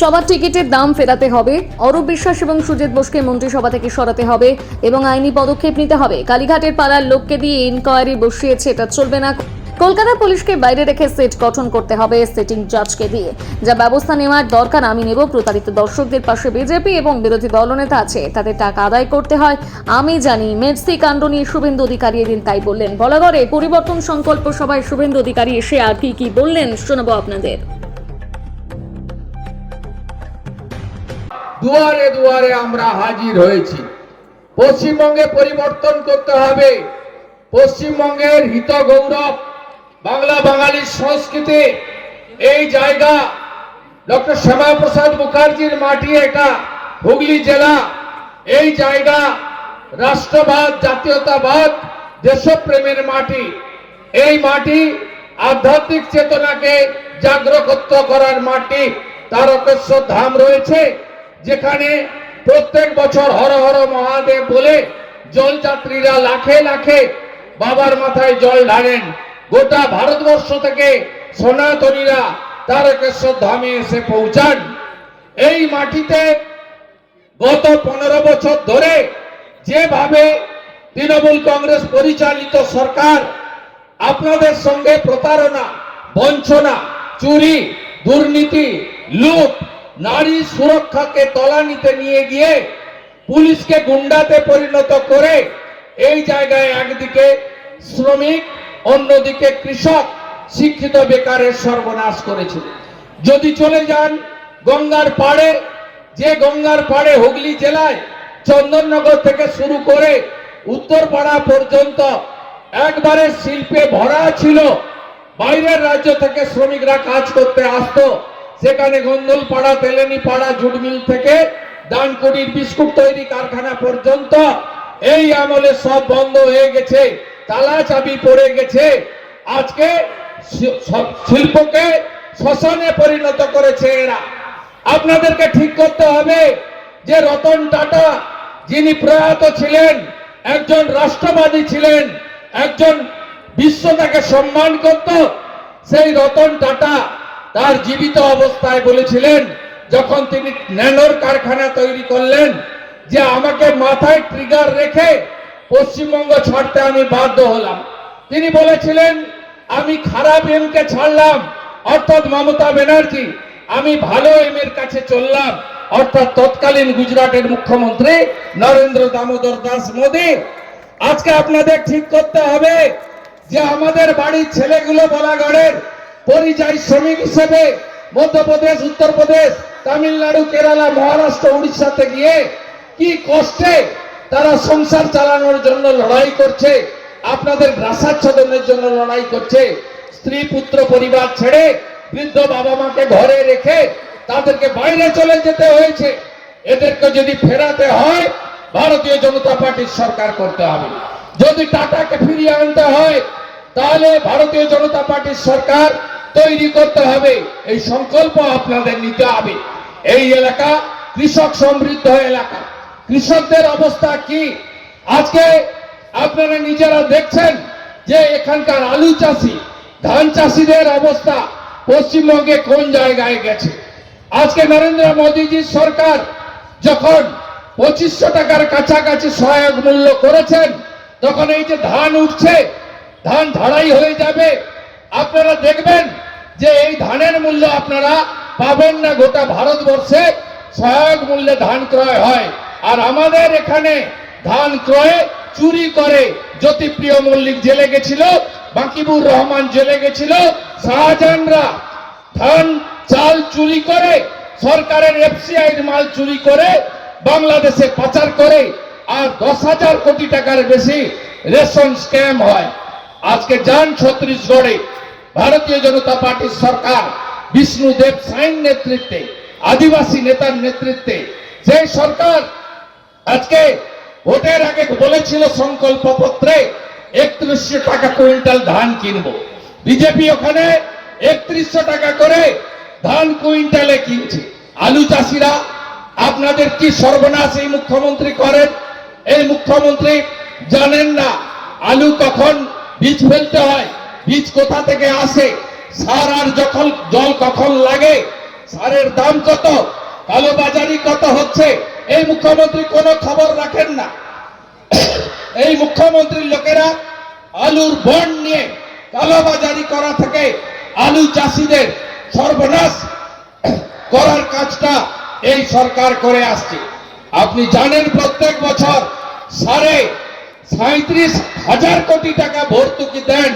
সবার টিকিটের দাম ফেরাতে হবে। অরূপ বিশ্বাস এবং সুজিত বোসকে মন্ত্রিসভা থেকে সরাতে হবে এবং আইনি পদক্ষেপ নিতে হবে। কালীঘাটের পাড়ার লোককে দিয়ে ইনকোয়ারি বসিয়েছে, এটা চলবে না। কলকাতা পুলিশকে বাইরে রেখে সেট গঠন করতে হবে সেটিং জাজকে দিয়ে। যা ব্যবস্থা নেওয়ার দরকার আমি নেব, প্রতারিত দর্শকদের পাশে বিজেপি এবং বিরোধী দলনেতা আছে, তাদের টাকা আদায় করতে হয়। আমি জানি মেডসি কাণ্ড নিয়ে শুভেন্দু অধিকারী এদিন তাই বললেন। বলাগড়ে পরিবর্তন সংকল্প সভায় শুভেন্দু অধিকারী এসে আর কি কি বললেন শোনাবো আপনাদের। দুয়ারে দুয়ারে আমরা হাজির হয়েছি। পশ্চিমবঙ্গে পরিবর্তন করতে হবে। পশ্চিমবঙ্গের হিত গৌরব বাংলা বাঙালির সংস্কৃতি, এই জায়গা। ডক্টর শ্যামাপ্রসাদ মুখার্জির মাটি এটা, হুগলি জেলা। এই জায়গা, রাষ্ট্রবাদ, জাতীয়তাবাদ, দেশপ্রেমের মাটি। এই মাটি আধ্যাত্মিক চেতনাকে জাগ্রত করার মাটি, তারকেশ্বর ধাম রয়েছে। যেখানে প্রত্যেক বছর হর হর মহাদেব বলে জলযাত্রীরা লাখে লাখে বাবার মাথায় জল ঢালেন। গোটা ভারতবর্ষ থেকে সনাতনীরা তারকেশ্বর ধামে এসে পৌঁছান। এই মাটিতে গত পনেরো বছর ধরে যেভাবে তৃণমূল কংগ্রেস পরিচালিত সরকার, আপনাদের সঙ্গে প্রতারণা, বঞ্চনা, চুরি, দুর্নীতি, লুট নারী সুরক্ষাকে তলানিতে নিয়ে গিয়ে পুলিশকে গুন্ডাতে পরিণত করে এই জায়গায় একদিকে শ্রমিক, অন্যদিকে কৃষক, শিক্ষিত বেকারের সর্বনাশ করেছে যদি চলে যান গঙ্গার পাড়ে, যে গঙ্গার পাড়ে হুগলি জেলায় চন্দননগর থেকে শুরু করে উত্তরপাড়া পর্যন্ত একবারে শিল্পে ভরা ছিল, বাইরের রাজ্য থেকে শ্রমিকরা কাজ করতে আসতো। সেখানে গন্ডল পাড়া, তেলেনি পাড়া জুটমিল থেকে দানকুড়ির বিস্কুট তৈরি কারখানা পর্যন্ত এই আমলে সব বন্ধ হয়ে গেছে তালা চাবি পড়ে গেছে। আজকে শিল্পকে শ্মশানে পরিণত করেছে এরা। আপনাদেরকে ঠিক করতে হবে যে রতন টাটা যিনি প্রয়াত ছিলেন, একজন রাষ্ট্রবাদী ছিলেন, একজন বিশ্ব তাকে সম্মান করত, সেই রতন টাটা তার জীবিত অবস্থায় বলেছিলেন, যখন তিনি ন্যানোর কারখানা তৈরি করলেন, যে আমাকে মাথায় ট্রিগার রেখে পশ্চিমবঙ্গ ছাড়তে আমি বাধ্য হলাম। তিনি বলেছিলেন, আমি খারাপ এমকে ছাড়লাম, অর্থাৎ মমতা ব্যানার্জি, আমি ভালো এম এর কাছে চললাম, অর্থাৎ তৎকালীন গুজরাটের মুখ্যমন্ত্রী নরেন্দ্র দামোদর দাস মোদী। আজকে আপনাদের ঠিক করতে হবে যে আমাদের বাড়ির ছেলেগুলো বলাগড়ের পরিযায়ী শ্রমিক হিসেবে মধ্যপ্রদেশ, উত্তরপ্রদেশ, তামিলনাড়ু, কেরালা, মহারাষ্ট্র, উড়িষ্যাতে গিয়ে কি কষ্টে তারা সংসার চালানোর জন্য লড়াই করছে, আপনাদের গ্রাসাচ্ছাদনের জন্য লড়াই করছে, স্ত্রী, পুত্র, পরিবার ছেড়ে বৃদ্ধ বাবা মাকে ঘরে রেখে তাদেরকে বাইরে চলে যেতে হয়েছে। এদেরকে যদি ফেরাতে হয়, ভারতীয় জনতা পার্টির সরকার করতে হবে। যদি টাটাকে ফিরিয়ে আনতে হয়, তাহলে ভারতীয় জনতা পার্টির সরকার তৈরি করতে হবে। এই সংকল্প আপনাদের নিতে হবে। এই এলাকা কৃষক সমৃদ্ধ এলাকা। কৃষকদের অবস্থা কি? আজকে আপনারা নিজেরা দেখছেন যে এখানকার আলু চাষি, ধান চাষিদের অবস্থা পশ্চিমবঙ্গে কোন জায়গায় গেছে? আজকে নরেন্দ্র মোদীজির সরকার যখন পঁচিশশো টাকার কাছাকাছি সহায়ক মূল্য করেছেন, তখন এই যে ধান উঠছে, ধান ধাড়াই হয়ে যাবে। আপনারা দেখবেন যে এই ধানের মূল্য আপনারা পাবেন না গোটা ভারতবর্ষে, সহায়ক মূল্যে ধান ক্রয় হয়। আর আমাদের এখানে ধান ক্রয়ে চুরি করে জ্যোতিপ্রিয় মল্লিক জেলে গেছিল, বাকিবুর রহমান জেলে গেছিল, শাহজাহানরা ধান, চাল চুরি করে, সরকারের এফসিআই মাল চুরি করে, বাংলাদেশে পাচার করে, আর দশ হাজার কোটি টাকার বেশি রেশন স্ক্যাম হয়। আজকে যান ছত্রিশগড়ে ভারতীয় জনতা পার্টির সরকার, বিষ্ণুদেব সাইন নেতৃত্বে, আদিবাসী নেতার নেতৃত্বে, যে সরকার আজকে ভোটের আগে বলেছিল সংকল্প পত্রে একত্রিশশো টাকা কুইন্টাল ধান কিনবো। বিজেপি ওখানে একত্রিশশো টাকা করে ধান কুইন্টালে কিনছে। আলু চাষিরা, আপনাদের কি সর্বনাশ এই মুখ্যমন্ত্রী করেন? এই মুখ্যমন্ত্রী জানেন না আলু কখন বীজ ফেলতে হয়। বীজ কোথা থেকে আসে? সার আর যখন জল কখন লাগে? সারের দাম কত? কালোবাজারি কত হচ্ছে? এই মুখ্যমন্ত্রী কোনো খবর রাখেন না। এই মুখ্যমন্ত্রীর লোকেরা আলুর বন্ড নিয়ে কালোবাজারি করা থেকে আলু চাষিদের সর্বনাশ করার কাজটা এই সরকার করে আসছে। আপনি জানেন প্রত্যেক বছর সাড়ে সাঁত্রিশ হাজার কোটি টাকা ভর্তুকি দেন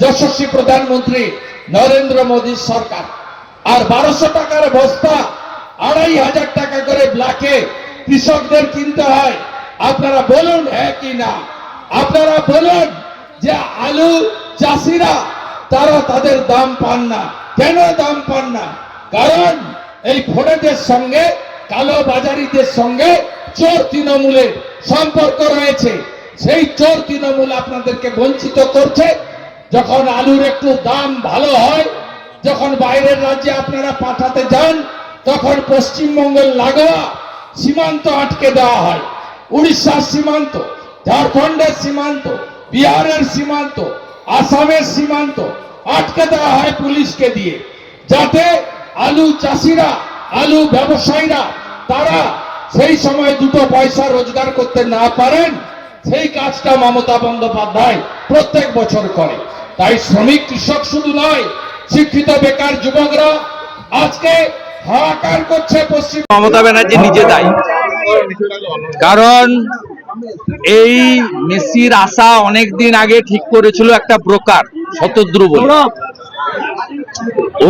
যশস্বী প্রধানমন্ত্রী নরেন্দ্র মোদীর সরকার। আর বারোশো টাকার বস্তা, আড়াই হাজার টাকা করে ব্ল্যাকে কৃষকদের কিনতে হয়। আপনারা বলুন হ্যাঁ কি না? আপনারা বলুন যে আলু চাষিরা, তারা তাদের দাম পান না। কেন দাম পান না? কারণ এই ফোনেদের সঙ্গে, কালো বাজারিদের সঙ্গে চোর তৃণমূলের সম্পর্ক রয়েছে। সেই চোর তৃণমূল আপনাদেরকে বঞ্চিত করছে। যখন আলুর একটু দাম ভালো হয়, যখন বাইরের রাজ্যে আপনারা পাঠাতে যান, তখন পশ্চিমবঙ্গের লাগোয়া সীমান্ত আটকে দেওয়া হয়। উড়িষ্যার সীমান্ত, ঝাড়খণ্ডের সীমান্ত, বিহারের সীমান্ত, আসামের সীমান্ত আটকে দেওয়া হয় পুলিশকে দিয়ে, যাতে আলু চাষিরা, আলু ব্যবসায়ীরা, তারা সেই সময় দুটো পয়সা রোজগার করতে না পারেন, সেই কাজটা মমতা বন্দ্যোপাধ্যায় প্রত্যেক বছর করে। তাই শ্রমিক, কৃষক শুধু নয়, শিক্ষিত বেকার যুবকরা আজকে হাহাকার করছে পশ্চিম মমতা ব্যানার্জি নিজে দায়ী। কারণ এই মেসির আশা অনেক দিন আগে ঠিক করেছিল একটা ব্রোকার শতদ্রু বলে।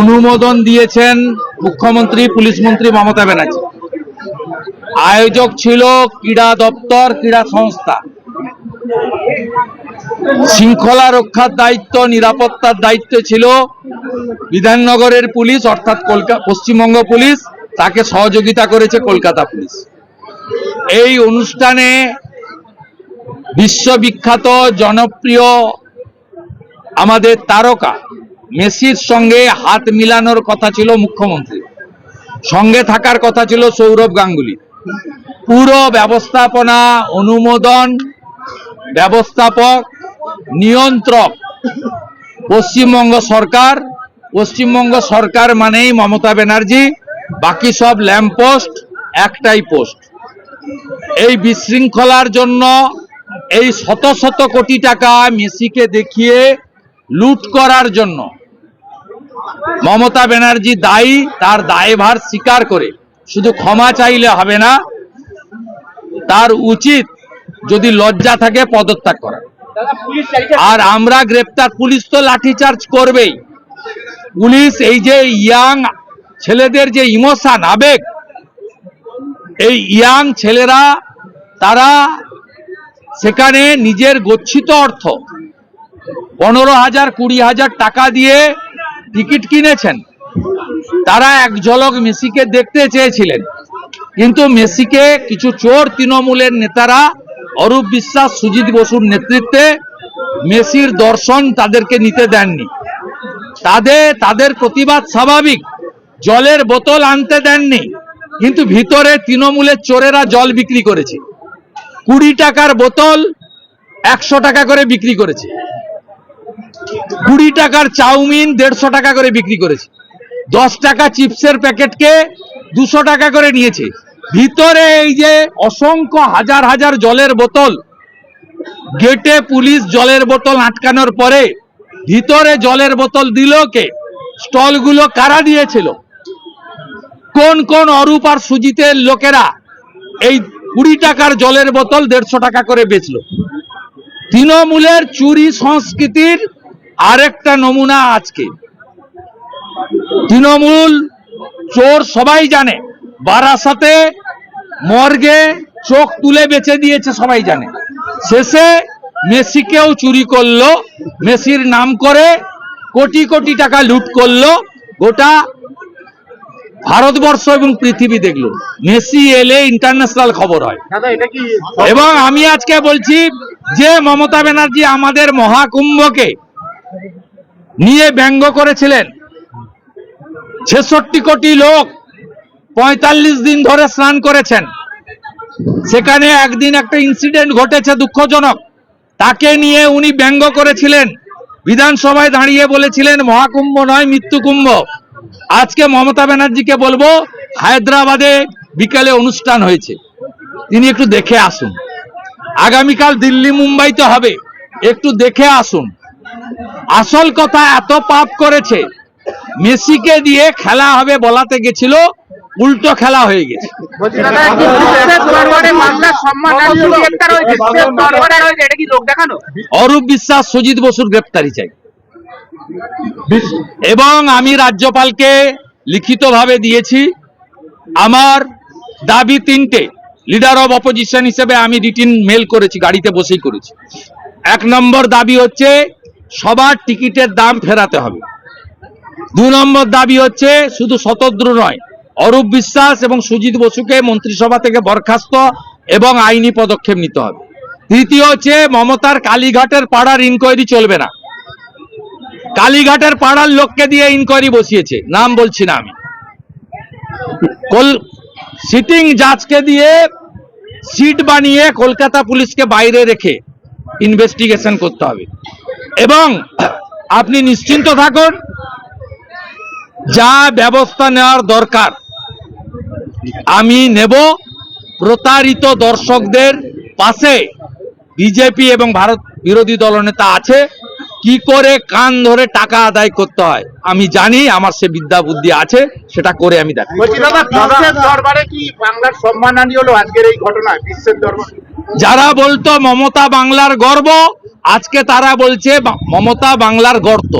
অনুমোদন দিয়েছেন মুখ্যমন্ত্রী, পুলিশ মন্ত্রী মমতা ব্যানার্জি। আয়োজক ছিল ক্রীড়া দপ্তর, ক্রীড়া সংস্থা। শৃঙ্খলা রক্ষার দায়িত্ব, নিরাপত্তার দায়িত্ব ছিল বিধাননগরের পুলিশ, অর্থাৎ পশ্চিমবঙ্গ পুলিশ, তাকে সহযোগিতা করেছে কলকাতা পুলিশ। এই অনুষ্ঠানে বিশ্ববিখ্যাত, জনপ্রিয় আমাদের তারকা মেসির সঙ্গে হাত মিলানোর কথা ছিল মুখ্যমন্ত্রী সঙ্গে থাকার কথা ছিল সৌরভ গাঙ্গুলি। পুরো ব্যবস্থাপনা, অনুমোদন, ব্যবস্থাপক নিয়ন্ত্রক। পশ্চিমবঙ্গ সরকার পশ্চিমবঙ্গ সরকার মানেই মমতা ব্যানার্জি, বাকি সব ল্যাম্পপোস্ট একটাই পোস্ট। এই বিশৃঙ্খলার জন্য এই শত শত কোটি টাকা মেসিকে দেখিয়ে লুট করার জন্য মমতা ব্যানার্জি দায়ী, তার দায়ভার স্বীকার করে। শুধু ক্ষমা চাইলে হবে না, তার উচিত যদি লজ্জা থাকে পদত্যাগ করা। আর আমরা গ্রেপ্তার, পুলিশ তো লাঠিচার্জ করবেই। পুলিশ এই যে ইয়াং ছেলেদের যে ইমোশন, আবেগ, এই ইয়াং ছেলেরা, তারা সেখানে নিজের গচ্ছিত অর্থ, পনেরো হাজার, কুড়ি হাজার টাকা দিয়ে টিকিট কিনেছেন। তারা এক ঝলক মেসিকে দেখতে চেয়েছিলেন। কিন্তু মেসিকে কিছু চোর তৃণমূলের নেতারা অরূপ বিশ্বাস, সুজিত বসুর নেতৃত্বে মেসির দর্শন তাদেরকে নিতে দেননি। তাদের তাদের প্রতিবাদ স্বাভাবিক। জলের বোতল আনতে দেননি। কিন্তু ভিতরে তৃণমূলের চোরেরা জল বিক্রি করেছে। কুড়ি টাকার বোতল একশো টাকা করে বিক্রি করেছে। কুড়ি টাকার চাউমিন দেড়শো টাকা করে বিক্রি করেছে। দশ টাকা চিপসের প্যাকেটকে দুশো টাকা করে নিয়েছে। ভিতরে এই যে অসংখ্য হাজার হাজার জলের বোতল, গেটে পুলিশ জলের বোতল আটকানোর পরে ভিতরে জলের বোতল দিল কে? স্টলগুলো কারা দিয়েছিল? কোন কোন অরূপ আর সুজিতের লোকেরা এই কুড়ি টাকার জলের বোতল দেড়শো টাকা করে বেচলো। তৃণমূলের চুরি সংস্কৃতির আরেকটা নমুনা আজকে। তৃণমূল চোর সবাই জানে। বারাসাতে মর্গে চোখ তুলে বেচে দিয়েছে সবাই জানে। শেষে মেসিকেও চুরি করল মেসির নাম করে কোটি কোটি টাকা লুট করল গোটা ভারতবর্ষ এবং পৃথিবী দেখল। মেসি এলে ইন্টারন্যাশনাল খবর হয়। এবং আমি আজকে বলছি যে মমতা ব্যানার্জি আমাদের মহাকুম্ভকে নিয়ে ব্যঙ্গ করেছিলেন। ছেষট্টি কোটি লোক পঁয়তাল্লিশ দিন ধরে স্নান করেছেন। সেখানে একদিন একটা ইনসিডেন্ট ঘটেছে দুঃখজনক। তাকে নিয়ে উনি ব্যঙ্গ করেছিলেন। বিধানসভায় দাঁড়িয়ে বলেছিলেন, মহাকুম্ভ নয় মৃত্যু কুম্ভ আজকে মমতা ব্যানার্জিকে বলব, হায়দ্রাবাদে বিকালে অনুষ্ঠান হয়েছে। তিনি একটু দেখে আসুন। আগামীকাল দিল্লি মুম্বাইতে হবে। একটু দেখে আসুন। আসল কথা এত পাপ করেছে। মেসিকে দিয়ে খেলা হবে বলাতে গেছিল উল্টো খেলা হয়ে গেছে। অরূপ বিশ্বাস সুজিত বসুর গ্রেপ্তারি চাই। এবং আমি রাজ্যপালকে লিখিতভাবে দিয়েছি আমার দাবি তিনটে। লিডার অব অপোজিশন হিসেবে আমি রিটিন মেল করেছি গাড়িতে বসেই করেছি। এক নম্বর দাবি হচ্ছে সবার টিকিটের দাম ফেরাতে হবে। দু নম্বর দাবি হচ্ছে শুধু শতদ্রু নয় অরূপ বিশ্বাস এবং সুজিত বসুকে মন্ত্রিসভা থেকে বরখাস্ত এবং আইনি পদক্ষেপ নিতে হবে। তৃতীয় হচ্ছে, মমতার কালীঘাটের পাড়ার ইনকোয়ারি চলবে না। কালীঘাটের পাড়ার লোককে দিয়ে ইনকোয়ারি বসিয়েছে। নাম বলছি না আমি। সিটিং জাজকে দিয়ে সিট বানিয়ে কলকাতা পুলিশকে বাইরে রেখে ইনভেস্টিগেশন করতে হবে। এবং আপনি নিশ্চিন্ত থাকুন, যা ব্যবস্থা নেওয়ার দরকার আমি নেব প্রতারিত দর্শকদের পাশে। বিজেপি এবং ভারত বিরোধী দলনেতা আছে। কি করে কান ধরে টাকা আদায় করতে হয় আমি জানি আমার সে বিদ্যা বুদ্ধি আছে সেটা করে আমি দেখ বলছি দাদা বিশ্বের দরবারে কি বাংলার সম্মানহানি হলো আজকের এই ঘটনায় বিশ্বের দরবারে? যারা বলতো মমতা বাংলার গর্ব আজকে তারা বলছে মমতা বাংলার গর্ত।